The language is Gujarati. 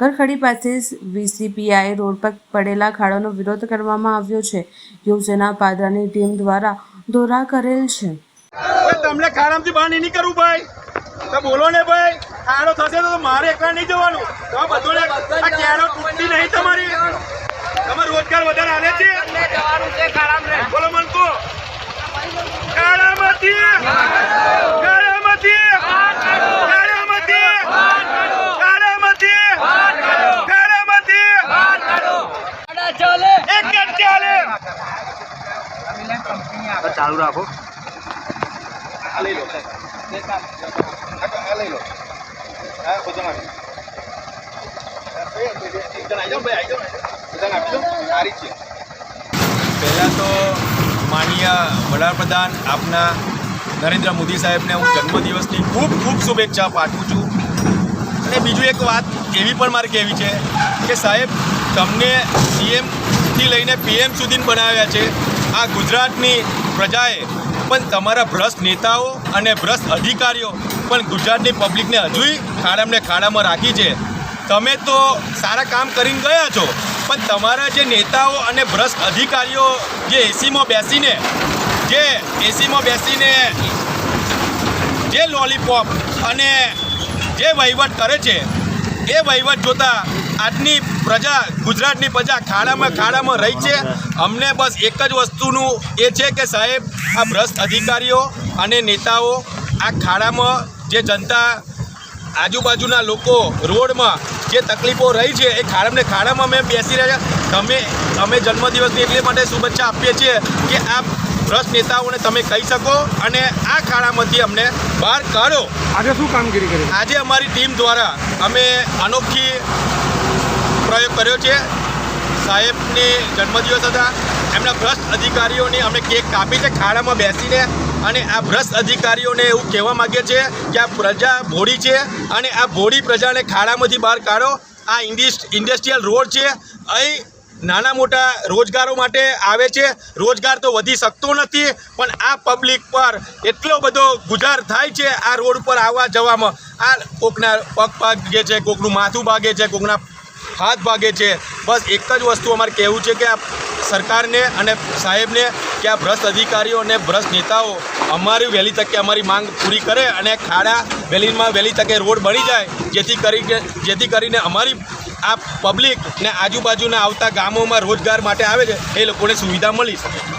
કરખડી પાસે વીસીપીઆઈ રોડ પર પડેલા ખાડાનો વિરોધ કરવામાં આવ્યો છે. યુવસેના પાદરાની ટીમ દ્વારા દોરા કરેલ છે. તમને ખાડામાંથી બહાર નહીં નીકળવું ભાઈ. તો બોલો ને ભાઈ ખાડો થશે તો મારે એકલા નહીં જવાનું. તો બધોને આ કેળો તૂટતી નહીં તમારી. તમારે રોજગાર વધારે આલે છે. બોલો મનકો ખાડામાંથી ખાડામાંથી ખાડામાંથી ખાડામાંથી ખાડામાંથી એક જ ચાલે ચાલુ રાખો. લઈ લો લઈ લો હા બધું પહેલાં તો માનીય વડાપ્રધાન આપના નરેન્દ્ર મોદી સાહેબને હું જન્મદિવસની ખૂબ ખૂબ શુભેચ્છા પાઠવું છું. અને બીજું એક વાત એવી પણ મારે કહેવી છે કે સાહેબ, તમને સીએમથી લઈને પીએમ સુધી બનાવ્યા છે. આ ગુજરાતની પ્રજાએ પણ તમારા ભ્રષ્ટ નેતાઓ અને ભ્રષ્ટ અધિકારીઓ પણ ગુજરાતની પબ્લિકને હજુય ખાડામને ખાડામાં રાખી છે. તમે તો સારા કામ કરીને ગયા છો, પણ તમારા જે નેતાઓ અને ભ્રષ્ટ અધિકારીઓ જે એસીમાં બેસીને, જે એસીમાં બેસીને જે લોલીપોપ અને જે વહીવટ કરે છે, એ વહીવટ જોતા આજની પ્રજા ગુજરાતની પ્રજા ખાડામાં ખાડામાં રહી છે. અમને બસ એક જ વસ્તુનું એ છે કે સાહેબ આ ભ્રષ્ટ અધિકારીઓ અને નેતાઓ આ ખાડામાં જે જનતા આજુબાજુના લોકો રોડમાં જે તકલીફો રહી છે એ ખાડામને ખાડામાં અમે બેસી રહ્યા તમે અમે જન્મદિવસની એટલે માટે શુભેચ્છા આપીએ છીએ કે આ ભ્રષ્ટ નેતાઓને તમે કહી શકો અને આ ખાડામાંથી અમને બહાર કાઢો. આજે શું કામગીરી કરી? આજે અમારી ટીમ દ્વારા અમે અનોખી પ્રયોગ કર્યો છે. સાહેબની જન્મદિવસ હતા. એમના ભ્રષ્ટ અધિકારીઓની અમે કેક કાપી છે, ખાડામાં બેસીને. અને આ ભ્રષ્ટ અધિકારીઓને એવું કહેવા માગીએ છીએ કે આ પ્રજા ભોળી છે અને આ ભોળી પ્રજાને ખાડામાંથી બહાર કાઢો. આ ઇન્ડિસ ઇન્ડસ્ટ્રીયલ રોડ છે. અહીં નાના મોટા રોજગારો માટે આવે છે. રોજગાર તો વધી શકતો નથી, પણ આ પબ્લિક પર એટલો બધો ગુજાર થાય છે આ રોડ પર આવવા જવામાં. આ કોકના પગ ભાગે છે, કોકનું માથું ભાગે છે, કોકના હાથ ભાગે છે. બસ એક જ વસ્તુ અમારે કહેવું છે કે આ સરકારને અને સાહેબને કે આ ભ્રષ્ટ અધિકારીઓ અને ભ્રષ્ટ નેતાઓ અમારી વહેલી તકે અમારી માંગ પૂરી કરે અને ખાડા વહેલીમાં વહેલી તકે રોડ બની જાય, જેથી કરી જેથી કરીને અમારી આ પબ્લિક ને આજુબાજુના આવતા ગામોમાં રોજગાર માટે આવે છે, એ લોકોને સુવિધા મળી શકે.